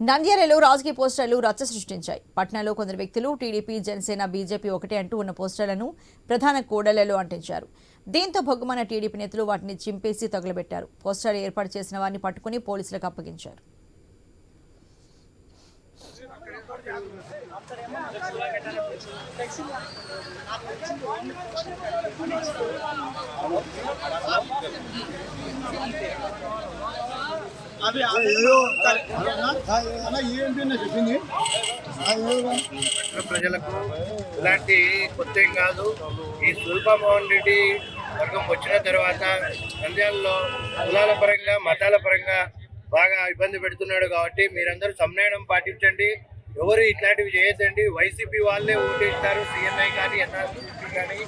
నంద్యాలలో రాజకీయ పోస్టర్లు రచ్చ సృష్టించాయి. పట్నంలో కొందరు వ్యక్తులు టీడీపీ జనసేన బీజేపీ ఒకటే అంటూ ఉన్న పోస్టర్లను ప్రధాన కూడళ్ళలో అంటించారు. దీంతో భగ్గుమన్న టీడీపీ నేతలు వాటిని చింపేసి తగులబెట్టారు. పోస్టర్లు ఏర్పాటు చేసిన వారిని పట్టుకుని పోలీసులకు అప్పగించారు. చెప్పింది? ప్రజలకు ఇలాంటి కొత్త ఏం కాదు. ఈ సుల్పా మోహన్ రెడ్డి వర్గం వచ్చిన తర్వాత నంద్యాలలో కులాల పరంగా మతాల పరంగా బాగా ఇబ్బంది పెడుతున్నాడు కాబట్టి మీరందరూ సంనయనం పాటించండి. ఎవరు ఇట్లాంటివి చేయొద్దండి. వైసీపీ వాళ్ళే ఓటేస్తారు. సిఎన్ఐ కానీ ఎన్ఆర్సీపీ కానీ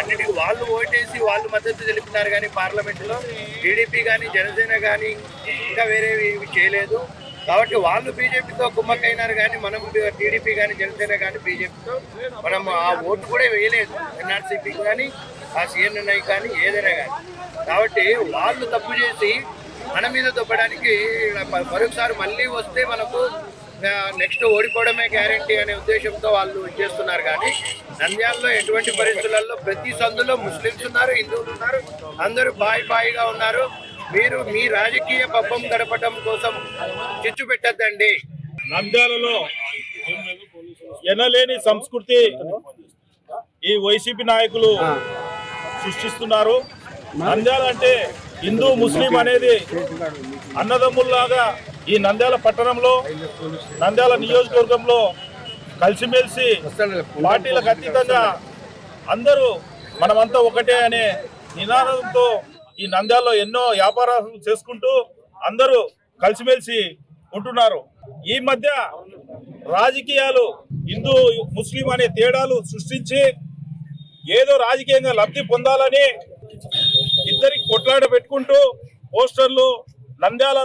అన్నిటికీ వాళ్ళు ఓటేసి వాళ్ళు మద్దతు తెలిపినారు కానీ పార్లమెంటులో. టీడీపీ కానీ జనసేన కానీ ఇంకా వేరేవి చేయలేదు. కాబట్టి వాళ్ళు బీజేపీతో కుమ్మక్కైనారు కానీ మనం టీడీపీ కానీ జనసేన కానీ బీజేపీతో మనం ఆ ఓటు కూడా వేయలేదు. ఎన్ఆర్సీపీ కానీ ఆ సిఎన్ఎన్ఐ కానీ ఏదైనా కానీ కాబట్టి వాళ్ళు తప్పు చేసి మన మీద దొబ్బడానికి మరొకసారి మళ్ళీ వస్తే మనకు నెక్స్ట్ ఓడిపోవడమే గ్యారంటీ అనే ఉద్దేశంతో వాళ్ళు చేస్తున్నారు కానీ నంద్యాలలో ఎటువంటి పరిస్థితులలో ప్రతి సందులో ముస్లిమ్స్ ఉన్నారు హిందువులు ఉన్నారు అందరూ బాయి బాయిగా ఉన్నారు. మీరు మీ రాజకీయ పబ్బం గడపడం కోసం చిచ్చు పెట్టద్దండి. నంద్యాలలో ఎనలేని సంస్కృతి ఈ వైసీపీ నాయకులు సృష్టిస్తున్నారు. నంద్యాల అంటే హిందూ ముస్లిం అనేది అన్నదమ్ముల్లాగా ఈ నంద్యాల పట్టణంలో నంద్యాల నియోజకవర్గంలో కలిసిమెలిసి పార్టీలకు అతీతంగా అందరూ మనమంతా ఒకటే అనే నినాదంతో ఈ నంద్యాలలో ఎన్నో వ్యాపారాలు చేసుకుంటూ అందరూ కలిసిమెలిసి ఉంటున్నారు. ఈ మధ్య రాజకీయాలు హిందూ ముస్లిం అనే తేడాలు సృష్టించి ఏదో రాజకీయంగా లబ్ధి పొందాలని ఇద్దరికి కొట్లాడ పెట్టుకుంటూ పోస్టర్లు నంద్యాల